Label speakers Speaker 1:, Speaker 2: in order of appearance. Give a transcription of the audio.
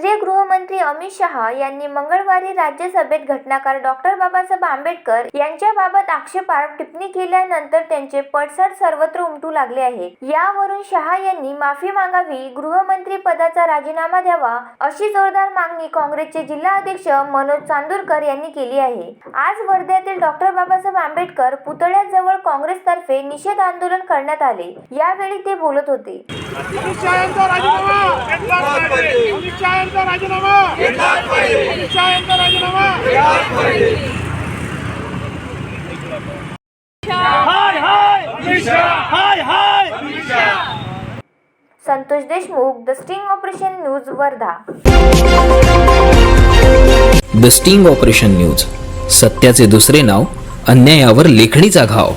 Speaker 1: केंद्रीय गृहमंत्री अमित शहा यांनी मंगळवारी राज्यसभेत घटनाकार डॉक्टर बाबासाहेब आंबेडकर यांच्याबाबत आक्षेपार्ह टिप्पणी केल्यानंतर त्यांचे पडसाद सर्वत्र उमटू लागले आहे. यावरून शहा यांनी माफी मागावी गृहमंत्री पदाचा राजीनामा द्यावा अशी जोरदार मागणी काँग्रेसचे जिल्हा अध्यक्ष मनोज चांदूरकर यांनी केली आहे. आज वर्ध्यातील डॉक्टर बाबासाहेब आंबेडकर पुतळ्याजवळ काँग्रेसतर्फे निषेध आंदोलन करण्यात आले. यावेळी ते बोलत होते.
Speaker 2: यांचा राजीनामा. अमित शहा यांचा राजीनामा. हाय हाय. Hi
Speaker 1: Santosh Deshmukh the sting operation news Wardha.
Speaker 3: The sting operation news सत्याचे दुसरे नाव अन्यायावर लेखणीचा घाव.